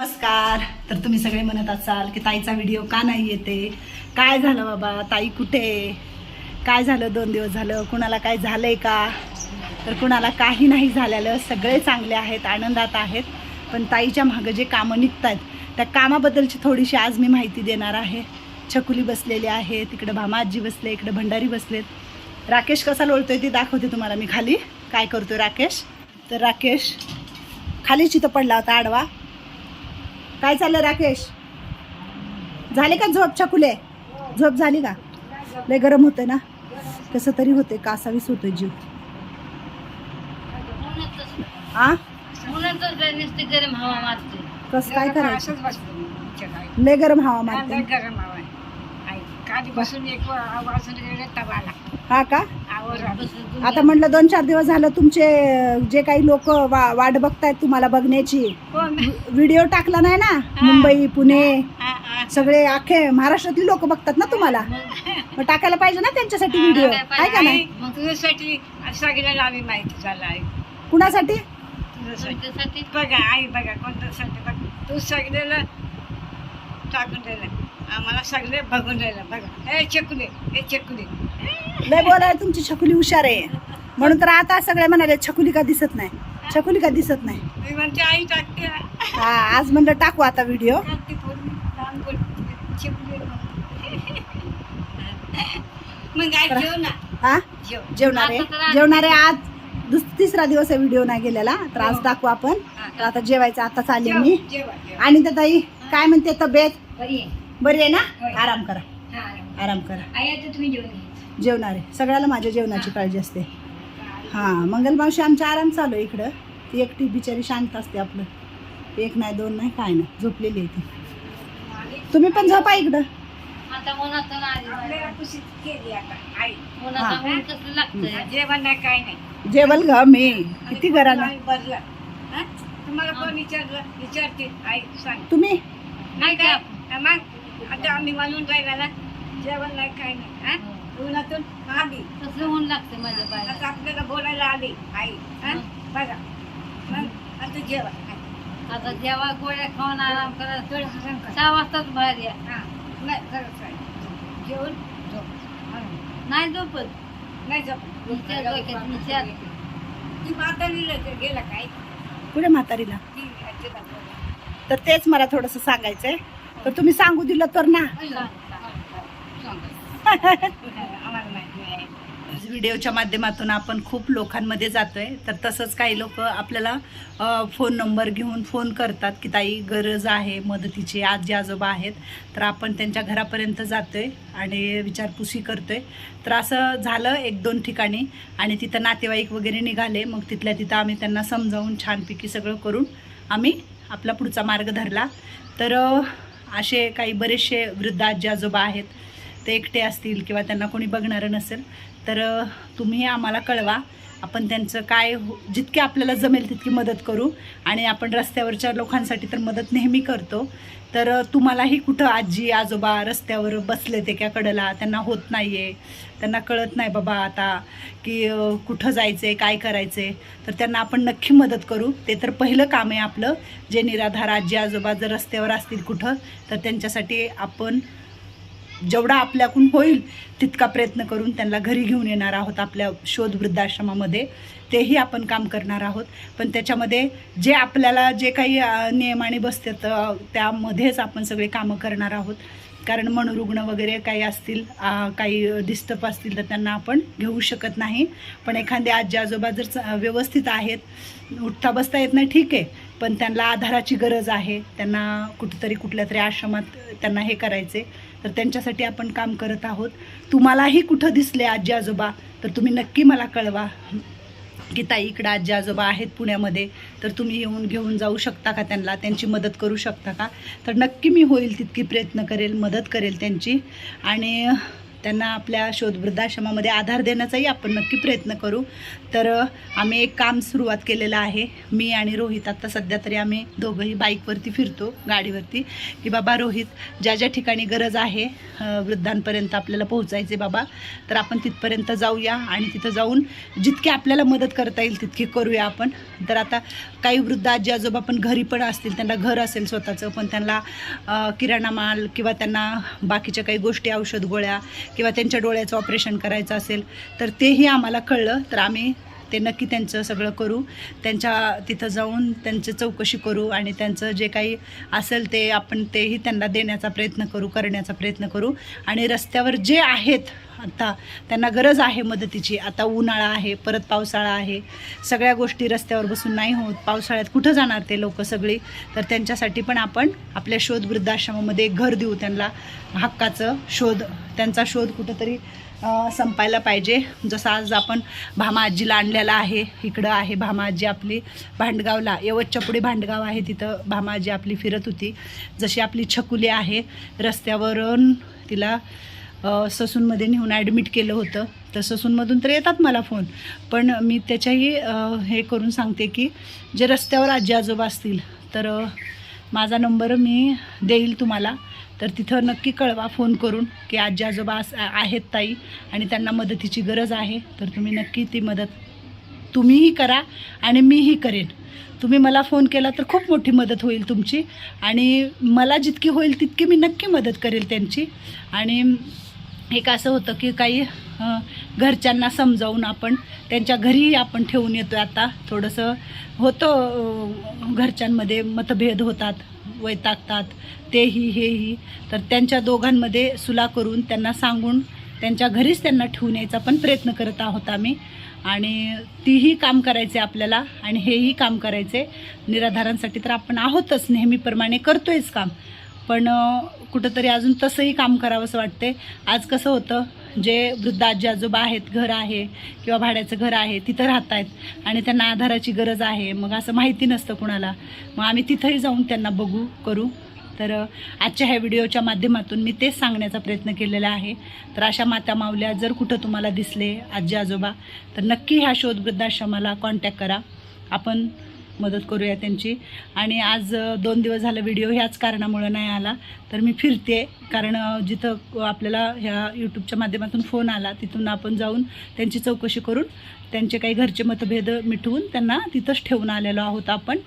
नमस्कार. तर तुम्ही सगळे म्हणत असाल की ताईचा व्हिडिओ का नाही येते? काय झालं बाबा? ताई कुठे? आहे? काय झालं? दोन दिवस झालं. कुणाला काय झालंय का? तर कुणाला काही नाही झालेलं. सगळे चांगले आहेत आनंदात आहेत. पण ताईच्या मागं जे कामं निघत आहेत त्या कामाबद्दलची थोडीशी आज मी माहिती देणार आहे. छकुली बसलेली आहे तिकडं भामाजी बसले इकडे भंडारी बसलेत. राकेश कसा लोळतोय ते दाखवते तुम्हाला मी खाली. काय करतोय राकेश? तर राकेश खालीच इथं पडला होता आडवा. काय चाललं राकेश? झाले का झोप छकुले? झोप झाली का? लय गरम होतं ना? कसं तरी होते कासावीस होतो जीव. आ? कस कसं काय करायचं? लय गरम हवा लय मारते एक वाजून गेले हा का? आवर आता म्हटलं दोन चार दिवस झालं तुमचे जे काही लोक वा वाट बघतायत तुम्हाला बघण्याची. कोण व्हिडिओ टाकला नाही ना? मुंबई पुणे हा, हा. सगळे अख्खे महाराष्ट्रातली लोक बघतात ना तुम्हाला? मग टाकायला पाहिजे ना त्यांच्यासाठी व्हिडिओ आहे का नाही? आई, मग तुझ्यासाठी सगळ्याला आम्ही माहिती झालं आहे. कुणासाठी? तुझ्यासाठी. बघा आई बघा कोणत्यासाठी. बघ तू सगळ्याला टाकून दिलं आम्हाला सगळे बघून राहिलं बघा. हे चकुले हे चकुले लय बोलाय तुमची छकुली हुशार आहे. म्हणून तर आता सगळे म्हणाले छकुली का दिसत नाही? छकुली का दिसत नाही? मी म्हणते आई टाकते. हा आज म्हणलं टाकू आता व्हिडिओ. टाकते पोरगी, लहान पोरगी, चकुले मग आई जेव ना हा? जेव. जेवणार आहे. जेवणार आहे आज. दुस तिसरा दिवस आहे व्हिडिओ नाही गेलेला. तर आज टाकू आपण. तर आता जेवायचं आताच आली मी. जेव, जेवा, जेवा. आणि त्या ताई काय म्हणते तब्येत? बरी आहे. बरी आहे ना. आराम करा. हा, आराम. करा. आई आता तुम्ही जेवण घे. जेवणार आहे. सगळ्याला माझ्या जेवणाची काळजी असते. हां मंगलमावशी आमचा आराम चालू आहे इकडं. ती एकटी बिचारी शांत असते आपलं. एक नाही दोन नाही काय नाही. झोपलेली आहे ती. तुम्ही पण झोपा इकडं. आता उन्हाचं आली. आपल्याला कुशीत केली आता. आई. हा. उन्हाचं ऊन कसं लागतंय जेवण नाही काय नाही. जेवल ग मी. किती घराला? हा? तुम्हाला कोण विचारलं? विचारते. आई सांग. तुम्ही? नाही काय? हा, मग. आता आम्ही म्हणून राहिला जेवण नाही काय नाही हा? उन्हातून आली कसं ऊन लागते माझ्या पायाला. आता आपल्याला बोलायला आली आई हा? बघा. मग आता जेवण आता जेव्हा गोळ्या खाऊन आराम करा थोडं हरण कर. सहा वाजताच बाहेर या. हा. नाही खरंच आहे. जेवण? झोप. हा. नाही झोपत. नाही झोप. विचार. ती म्हातारीला गेलं काय? कुठे म्हातारीला? तर तेच मला थोडंसं सांगायचंय. तर तुम्ही सांगू दिलं तर ना. व्हिडिओच्या माध्यमातून आपण खूप लोकांमध्ये जातोय. तर तसंच काही लोक आपल्याला फोन नंबर घेऊन फोन करतात की ताई गरज आहे मदतीची आजी आजोबा आहेत. तर आपण त्यांच्या घरापर्यंत जातोय आणि विचारपुसी करतोय. तर असं झालं एक दोन ठिकाणी आणि तिथं नातेवाईक वगैरे निघाले. मग तिथल्या तिथं आम्ही त्यांना समजावून छानपैकी सगळं करून आम्ही आपला पुढचा मार्ग धरला. तर असे काही बरेचसे वृद्ध आजी आजोबा आहेत ते एकटे असतील किंवा त्यांना कोणी बघणारं नसेल तर तुम्ही आम्हाला कळवा. आपण त्यांचं काय हो- आपल्याला जमेल तितकी मदत करू. आणि आपण रस्त्यावरच्या लोकांसाठी तर मदत नेहमी करतो. तर तुम्हालाही कुठं आजी आजोबा रस्त्यावर बसले ते क्या कडला? त्यांना होत नाही आहे त्यांना कळत नाही बाबा आता की कुठं जायचं आहे काय करायचं आहे तर त्यांना आपण नक्की मदत करू. ते तर पहिलं काम आहे आपलं. जे निराधार आजी आजोबा जर रस्त्यावर असतील कुठं तर त्यांच्यासाठी आपण जेवढा आपल्याकडून होईल तितका प्रयत्न करून त्यांना घरी घेऊन येणार आहोत आपल्या शोध वृद्धाश्रमामध्ये. तेही आपण काम करणार आहोत. पण त्याच्यामध्ये जे आपल्याला जे काही नियमाने बसतात त्यामध्येच आपण सगळे कामं करणार आहोत. कारण मनोरुग्ण वगैरे काही असतील काही डिस्टर्ब असतील तर त्यांना आपण घेऊ शकत नाही. पण एखादे आजी आजोबा जर व्यवस्थित आहेत उठता बसता येत नाही ठीक आहे. पण त्यांना आधाराची गरज आहे. त्यांना कुठेतरी कुठल्या तरी आश्रमात त्यांना हे करायचे तर त्यांच्यासाठी आपण काम करत आहोत. तुम्हालाही कुठं दिसले आजी आजोबा? तर तुम्ही नक्की मला कळवा. की ताई इकडं आजी आजोबा आहेत पुण्यामध्ये. तर तुम्ही येऊन घेऊन जाऊ शकता का त्यांना? त्यांची मदत करू शकता का? तर नक्की मी होईल तितकी प्रयत्न करेल मदत करेल त्यांची. आणि त्यांना आपल्या शोध वृद्धाश्रमामध्ये आधार देण्याचाही आपण नक्की प्रयत्न करू. तर आम्ही एक काम सुरुवात केलेलं आहे. मी आणि रोहित आता सध्या तरी आम्ही दोघंही बाईकवरती फिरतो गाडीवरती. की बाबा रोहित ज्या ज्या ठिकाणी गरज आहे वृद्धांपर्यंत आपल्याला पोहोचायचे बाबा तर आपण तिथपर्यंत जाऊया आणि तिथं जाऊन जितकी आपल्याला मदत करता येईल तितकी करूया आपण. तर आता काही वृद्ध आजी आजोबा पण घरी पण असतील त्यांना घर असेल स्वतःचं पण त्यांना किराणा माल किंवा त्यांना बाकीच्या काही गोष्टी औषध गोळ्या किंवा त्यांच्या डोळ्याचं ऑपरेशन करायचं असेल तर तेही आम्हाला कळलं. तर आम्ही ते नक्की त्यांचं सगळं करू. त्यांच्या तिथं जाऊन त्यांची चौकशी करू आणि त्यांचं जे काही असेल ते आपण तेही त्यांना देण्याचा प्रयत्न करू करण्याचा प्रयत्न करू. आणि रस्त्यावर जे आहेत आता त्यांना गरज आहे मदतीची. आता उन्हाळा आहे परत पावसाळा आहे. सगळ्या गोष्टी रस्त्यावर बसून नाही होत. पावसाळ्यात कुठं जाणार ते लोक सगळी? तर त्यांच्यासाठी पण आपण आपल्या शोध वृद्धाश्रमामध्ये एक घर देऊ त्यांना. हक्काचं शोध त्यांचा शोध कुठंतरी संपायला पाहिजे. जसं आज आपण भामा आजीला आणलेला आहे इकडं आहे भामा आजी आपली भांडगावला. यवतच्या पुढे भांडगाव आहे तिथं भामा आजी आपली फिरत होती. जशी आपली छकुली आहे रस्त्यावरून तिला ससूनमध्ये नेऊन ॲडमिट केलं होतं. तर ससूनमधून तर येतात मला फोन पण मी त्याच्याही हे करून सांगते की जे रस्त्यावर आजी आजोबा असतील तर माझा नंबर मी देईल तुम्हाला. तर तिथं नक्की कळवा फोन करून की आजी आजोबा आहेत ताई आणि त्यांना मदतीची गरज आहे. तर तुम्ही नक्की ती मदत तुम्हीही करा आणि मीही करेन. तुम्ही मला फोन केला तर खूप मोठी मदत होईल तुमची आणि मला जितकी होईल तितकी मी नक्की मदत करेल त्यांची. आणि एक असं होतं की काही घरच्यांना समजावून आपण त्यांच्या घरीही आपण ठेवून येतो आता. थोडंसं होतं घरच्यांमध्ये मतभेद होतात वैतागतात तेही हेही. तर त्यांच्या दोघांमध्ये सुला करून त्यांना सांगून त्यांच्या घरीच त्यांना ठेवून यायचा पण प्रयत्न करत आहोत आम्ही. आणि तीही काम करायचे आपल्याला आणि हेही काम करायचे. निराधारांसाठी तर आपण आहोतच नेहमीप्रमाणे. करतोयच काम. पण कुठंतरी अजून तसंही काम करावंसं वाटते आज कसं होतं जे वृद्ध आजी आजोबा आहेत घर आहे किंवा भाड्याचं घर आहे तिथं राहत आहेत आणि त्यांना आधाराची गरज आहे मग असं माहिती नसतं कुणाला. मग आम्ही तिथंही जाऊन त्यांना बघू करू. तर आजच्या ह्या व्हिडिओच्या माध्यमातून मी तेच सांगण्याचा प्रयत्न केलेला आहे. तर अशा माता मावल्या जर कुठं तुम्हाला दिसले आजी आजोबा तर नक्की ह्या शोध वृद्धाश्रमाला कॉन्टॅक्ट करा. आपण मदत करूया त्यांची. आणि आज दोन दिवस झालं व्हिडिओ ह्याच कारणामुळं नाही आला. तर मी फिरते कारण जिथं आपल्याला ह्या यूट्यूबच्या माध्यमातून फोन आला तिथून आपण जाऊन त्यांची चौकशी करून त्यांचे काही घरचे मतभेद मिटवून त्यांना तिथंच ठेवून आलेलो आहोत आपण.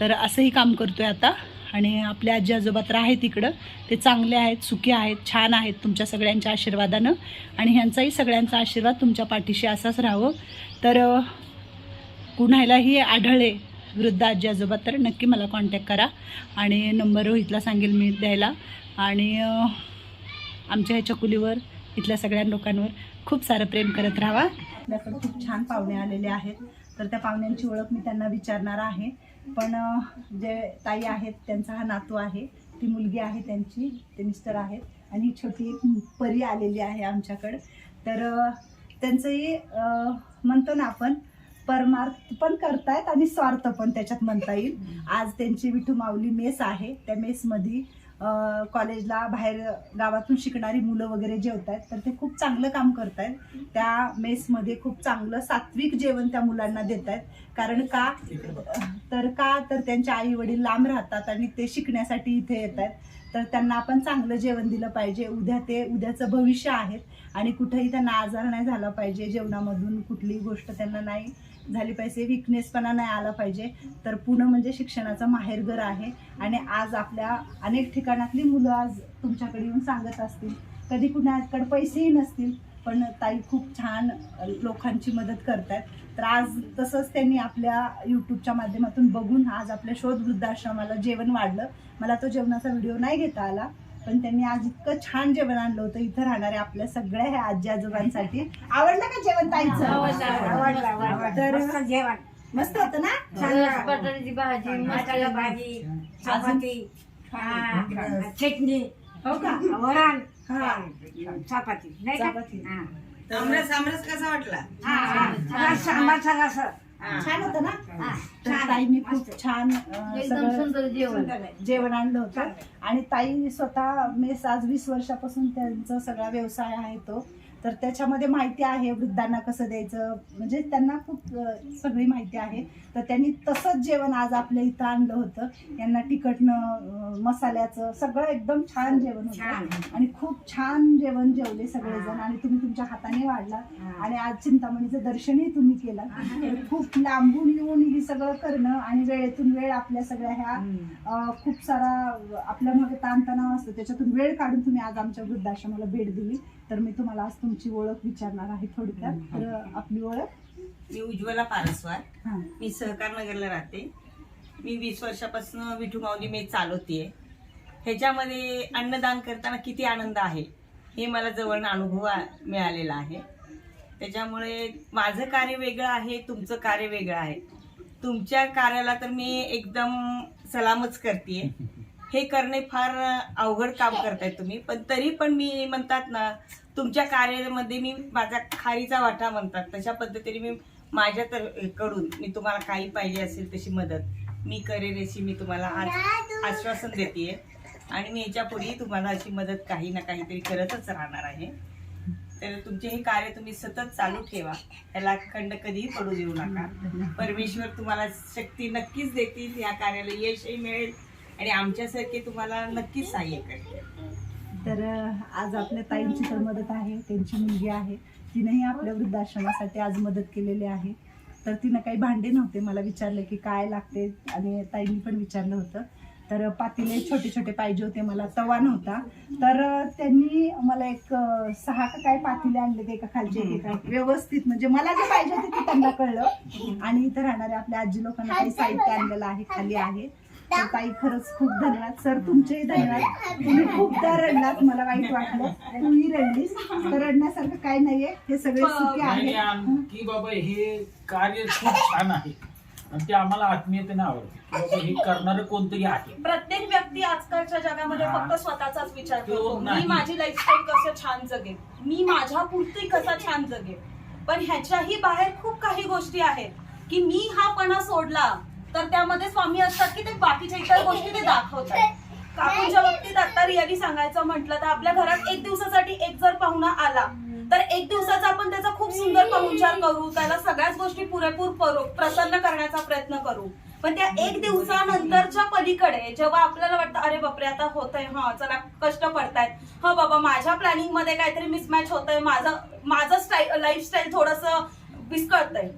तर असंही काम करतोय आता. आणि आपले आजी आजोबा तर आहेत इकडं. ते चांगले आहेत सुखी आहेत छान आहेत तुमच्या सगळ्यांच्या आशीर्वादानं. आणि ह्यांचाही सगळ्यांचा आशीर्वाद तुमच्या पाठीशी असाच राहावं. तर कुणालाही आढळे वृद्ध आजी आजोबा तर नक्की मला कॉन्टॅक्ट करा. आणि नंबर रोहितला सांगेल मी द्यायला. आणि आमच्या ह्या चकुलीवर इथल्या सगळ्या लोकांवर खूप सारं प्रेम करत राहावा आपल्याकडे खूप छान पाहुणे आलेले आहेत. तर त्या पाहुण्यांची ओळख मी त्यांना विचारणार आहे. पण जे ताई आहेत त्यांचा हा नातू आहे. ती मुलगी आहे त्यांची ते मिस्टर आहेत. आणि ही छोटी एक परी आलेली आहे आमच्याकडं. तर त्यांचंही म्हणतो ना आपण परमार्थ पण करतायत आणि स्वार्थ पण त्याच्यात म्हणता येईल. आज त्यांची विठू माऊली मेस आहे. त्या मेसमध्ये कॉलेजला बाहेर गावातून शिकणारी मुलं वगैरे जेवत आहेत तर ते खूप चांगलं काम करतायत. त्या मेसमध्ये खूप चांगलं सात्विक जेवण त्या मुलांना देत आहेत कारण का? तर का? तर त्यांचे आई वडील लांब राहतात आणि ते शिकण्यासाठी इथे येत आहेत तर त्यांना आपण चांगलं जेवण दिलं पाहिजे. उद्या ते उद्याचं भविष्य आहेत आणि कुठेही त्यांना आजार नाही झाला पाहिजे. जेवणामधून कुठलीही गोष्ट त्यांना नाही. झाली पाहिजे विकनेसपणा नाही आला पाहिजे. तर पुणे म्हणजे शिक्षणाचा माहेरघर आहे. आणि आज आपल्या अनेक ठिकाणातली मुलं आज तुमच्याकडे येऊन सांगत असतील. कधी कुणाकडे पैसेही नसतील पण ताई खूप छान लोकांची मदत करतात तर आज तसंच त्यांनी आपल्या यूट्यूबच्या माध्यमातून बघून आज आपल्या शोध वृद्धाश्रमाला जेवण वाढलं. मला तो जेवणाचा व्हिडिओ नाही घेता आला. पण त्यांनी आज इतकं छान जेवण आणलं होतं इथं राहणाऱ्या आपल्या सगळ्या ह्या आजी आजोबांसाठी आवडलं का जेवण ताईचं? आवडलं, आवडलं. तर- जेवण. मस्त होतं ना? बटाट्याची भाजी मसाला मस्त भाजी. चपाती. हा, चटणी. हो का? वरण. हा. चपाती. नाही का? चपाती. हा. आमरस आमरस कसा वाटला? हा, हा. छान होतं ना हा. तर छान. ताईंनी मस्त. खूप छान अं, एकदम सगळं सुंदर जेवण सुंदर आहे. जेवण आणलं होतं. आणि ताई स्वतः मेस आज वीस वर्षापासून त्यांचा सगळा व्यवसाय आहे तो तर त्याच्यामध्ये माहिती आहे वृद्धांना कसं द्यायचं? म्हणजे त्यांना खूप सगळी माहिती आहे. तर त्यांनी तसंच जेवण आज आपल्या इथं आणलं होतं. यांना तिखटनं मसाल्याचं सगळं एकदम छान जेवण. होतं. आणि खूप छान जेवण जेवले सगळेजण आणि तुम्ही तुमच्या हाताने वाढला. आणि आज चिंतामणीचं दर्शनही तुम्ही केलं. खूप लांबून येऊन ही सगळं करणं आणि वेळेतून वेळ आपल्या सगळ्या ह्या खूप सारा आपल्या मागे ताणतणाव असतो. त्याच्यातून वेळ काढून तुम्ही आज आमच्या वृद्धाश्रमाला भेट दिली. तर मी तुम्हाला आज तुमची ओळख विचारणार आहे थोडक्यात. तर आपली ओळख? मी उज्ज्वला पारस्वार. हां. मी सहकार नगरला राहते. मी वीस वर्षापासून विठू माऊली मी चालवतीये. ह्याच्यामध्ये अन्नदान करताना किती आनंद आहे हे मला जवळ अनुभव आ- मिळालेला आहे. त्याच्यामुळे माझं कार्य वेगळं आहे तुमचं कार्य वेगळं आहे. तुमच्या कार्याला तर मी एकदम सलामच करते हे करणे फार अवघड काम करताय तुम्ही पण तरी पण मी म्हणतात ना तुमच्या कार्यामध्ये मी माझा खारीचा वाटा म्हणतात. तशा पद्धतीने मी माझ्या तर कडून मी तुम्हाला काही पाहिजे असेल तशी मदत. मी करेन अशी मी तुम्हाला आज आश्वासन देते आणि मी याच्या तुम्हाला अशी मदत काही ना काहीतरी करतच राहणार आहे. तर तुमचे हे कार्य तुम्ही सतत चालू ठेवा. याला खंड कधीही पडू देऊ नका. परमेश्वर तुम्हाला शक्ती नक्कीच देतील. या कार्याला यशही मिळेल. आणि आमच्यासारखे तुम्हाला नक्कीच सहाय्य करेल. तर आज आपल्या ताईंची तर मदत आहे. त्यांची मुलगी आहे. तिनेही आपल्या वृद्धाश्रमासाठी आज मदत केलेली आहे. तर तिनं काही भांडे नव्हते. मला विचारलं की काय लागते? आणि ताईंनी पण विचारलं होतं. तर पातेले छोटे छोटे पाहिजे होते. मला तवा नव्हता. तर त्यांनी मला एक सहा का काय पातेले आणले ते एका खालचे एका व्यवस्थित. म्हणजे मला जे पाहिजे होते ते त्यांना कळलं. आणि इथं राहणाऱ्या आपल्या आजी लोकांना काही साहित्य आणलेलं आहे खाली आहे. तर ताई खरंच खूप धन्यवाद. सर तुमचेही धन्यवाद. तुम्ही खूपदा रडलात मला वाईट वाटलं. तूही रडलीस तर रडण्यासारखं काय नाहीये. हे सगळे सुखी आहे आणखी बाबा हे कार्य खूप छान आहे. आणि ते आम्हाला आत्मीयतेने आवडते. की बाबा हे करणारं कोणतरी आहे. प्रत्येक व्यक्ती आजकालच्या जगामध्ये हा. फक्त स्वतःचाच विचार तो करतो. मी. माझी लाईफस्टाईल कसं छान जगेन? मी माझ्या पुरती कसा छान जगेन? पण ह्याच्याही बाहेर खूप काही गोष्टी आहेत की मी हा पणा सोडला तर त्यामध्ये स्वामी असतात की ते बाकीच्या इतर गोष्टी ते दाखवतात. काकूंच्या बाबतीत आता रिअली सांगायचं म्हटलं तर आपल्या घरात एक दिवसासाठी एक जर पाहुणा आला तर एक दिवसाचा आपण त्याचा खूप सुंदर पाहुणचार करू त्याला सगळ्याच गोष्टी पुरेपूर करू प्रसन्न करण्याचा प्रयत्न करू. पण त्या एक दिवसानंतरच्या पलीकडे जेव्हा आपल्याला वाटतं अरे बापरे आता होतंय हा चला कष्ट पडतायत. हा बाबा माझ्या प्लॅनिंगमध्ये काहीतरी मिसमॅच होतंय माझं माझं स्टाईल लाईफस्टाईल थोडस विस्कळतंय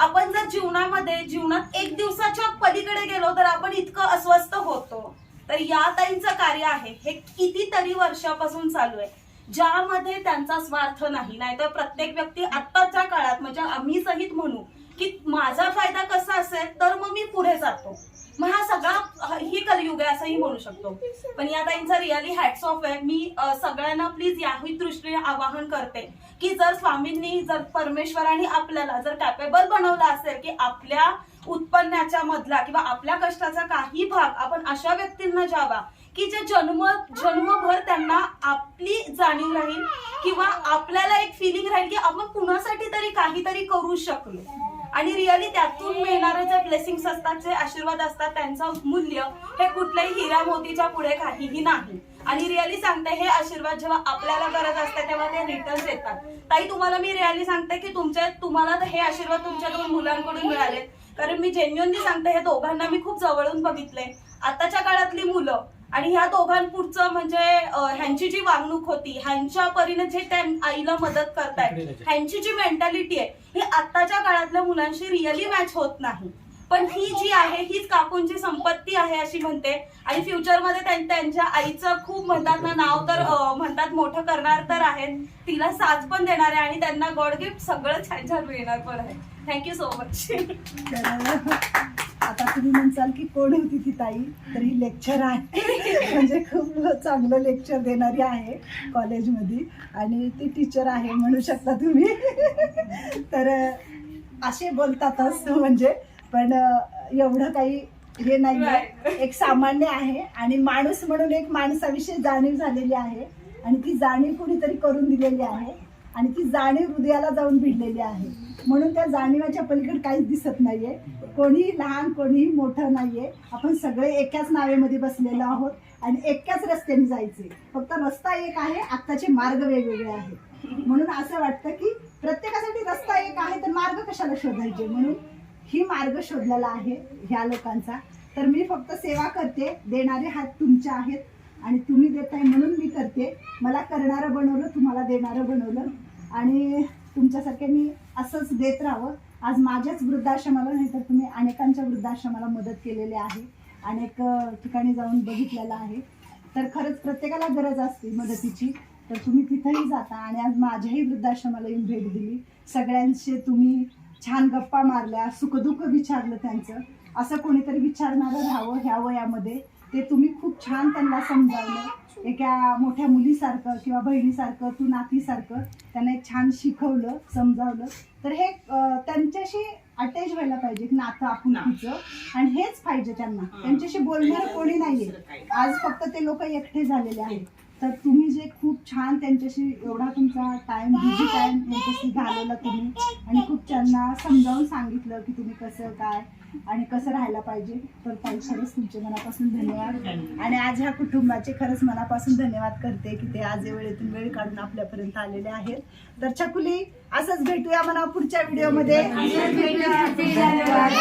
आपण जर जीवनामध्ये जीवनात एक दिवसाच्या पलीकडे गेलो तर आपण इतकं अस्वस्थ होतो. तर या ताईंचं कार्य आहे. हे कितीतरी वर्षापासून चालू आहे. ज्यामध्ये त्यांचा स्वार्थ नाही. नाहीतर प्रत्येक व्यक्ती आत्ताच्या काळात म्हणजे आम्ही सहित म्हणू की माझा फायदा कसा असेल तर मग मी पुढे जातो. मग हा सगळा ही कलयुग आहे असंही म्हणू शकतो. पण या ताईंचा रिअली हॅट्स ऑफ आहे. मी सगळ्यांना प्लीज याही दृष्टीने आवाहन करते की जर स्वामींनी जर परमेश्वराने आपल्याला जर कॅपेबल बनवलं असेल की आपल्या उत्पन्नाच्या मधला किंवा आपल्या कष्टाचा काही भाग आपण अशा व्यक्तींना जावा की जे जन्म जन्मभर त्यांना आपली जाणीव राहील किंवा आपल्याला एक फिलिंग राहील की आपण कुणासाठी तरी काहीतरी करू शकलो. आणि रिअली त्यातून मिळणारे जे ब्लेसिंग्स असतात जे आशीर्वाद असतात त्यांचं मूल्य हे कुठल्याही हिरा मोतीच्या पुढे काहीही नाही. आणि रिअली सांगते हे आशीर्वाद जेव्हा आपल्याला गरज असते तेव्हा ते रिटर्न येतात. ताई तुम्हाला मी रिअली सांगते की तुमच्या तुम्हाला हे आशीर्वाद तुमच्या दोन मुलांकडून मिळाले कारण मी जेन्युअनली सांगते हे दोघांना मी खूप जवळून बघितले आताच्या काळातली मुलं आणि ह्या दोघांपुढचं म्हणजे ह्यांची जी वागणूक होती ह्यांच्या परीने जे त्या आईला मदत करतायत ह्यांची जी मेंटॅलिटी आहे ही आत्ताच्या काळातल्या मुलांशी रिअली मॅच होत नाही. पण ही जी आहे हीच काकूंची संपत्ती आहे अशी म्हणते. आणि फ्युचरमध्ये त्यां- त्यांच्या आईचं खूप म्हणतात ना नाव तर म्हणतात मोठं करणार तर आहेत. तिला साथ पण देणार आहे आणि त्यांना गॉड गिफ्ट सगळं छान छान मिळणार पण आहे. थँक्यू सो मच तर आता तुम्ही म्हणसाल की कोण होती ती ताई? तर ही लेक्चर आहे. म्हणजे खूप चांगलं लेक्चर देणारी आहे कॉलेजमध्ये आणि ती टीचर आहे म्हणू शकता तुम्ही. तर असे बोलतातच म्हणजे. पण एवढं काही हे नाही. एक सामान्य आहे. आणि माणूस म्हणून एक माणसाविषयी जाणीव झालेली आहे. आणि ती जाणीव कुणीतरी करून दिलेली आहे. आणि ती जाणीव हृदयाला जाऊन भिडलेली आहे. म्हणून त्या जाणीवाच्या पलीकडे काहीच दिसत नाहीये. कोणीही लहान कोणीही मोठं नाहीये. आपण सगळे एकाच नावेमध्ये बसलेलो आहोत आणि एकाच रस्त्याने जायचे फक्त रस्ता एक आहे आत्ताचे मार्ग वेगवेगळे आहेत. म्हणून असं वाटतं की प्रत्येकासाठी रस्ता एक आहे तर मार्ग कशाला शोधायचे? म्हणून ही मार्ग शोधलेला आहे ह्या लोकांचा. तर मी फक्त सेवा करते देणारे हात तुमचे आहेत आणि तुम्ही देताय म्हणून मी करते. मला करणारं बनवलं तुम्हाला देणारं बनवलं. आणि तुमच्यासारखे मी असंच देत राहावं. आज माझ्याच वृद्धाश्रमाला नाही तर तुम्ही अनेकांच्या वृद्धाश्रमाला मदत केलेली आहे. अनेक ठिकाणी जाऊन बघितलेलं आहे. तर खरंच प्रत्येकाला गरज असते मदतीची. तर तुम्ही तिथंही जाता आणि आज माझ्याही वृद्धाश्रमाला येऊन भेट दिली. सगळ्यांशी तुम्ही छान गप्पा मारल्या सुखदुःख विचारलं त्यांचं. असं कोणीतरी विचारणारं राहावं ह्या वयामध्ये. ते तुम्ही खूप छान त्यांना समजावलं. एका मोठ्या मुलीसारखं किंवा बहिणीसारखं तू नातीसारखं त्यांना एक छान शिकवलं समजावलं. तर हे त्यांच्याशी अटॅच व्हायला पाहिजे नातं आपुलकीचं. आणि हेच पाहिजे त्यांना. त्यांच्याशी बोलणारं कोणी नाहीये. आज फक्त ते लोक एकटे झालेले आहेत. तर तुम्ही जे खूप छान त्यांच्याशी एवढा तुमचा टाइम बिझी टाइम यांच्याशी घालवला तुम्ही. आणि खूप त्यांना समजावून सांगितलं की तुम्ही कसं काय. आणि कसं राहायला पाहिजे तर ताई खरंच तुमचे मनापासून धन्यवाद आणि आज ह्या कुटुंबाचे खरंच मनापासून धन्यवाद करते की ते आज वेळेतून वेळ काढून आपल्यापर्यंत आलेले आहेत तर छकुली असंच भेटूया म्हणा पुढच्या व्हिडिओमध्ये धन्यवाद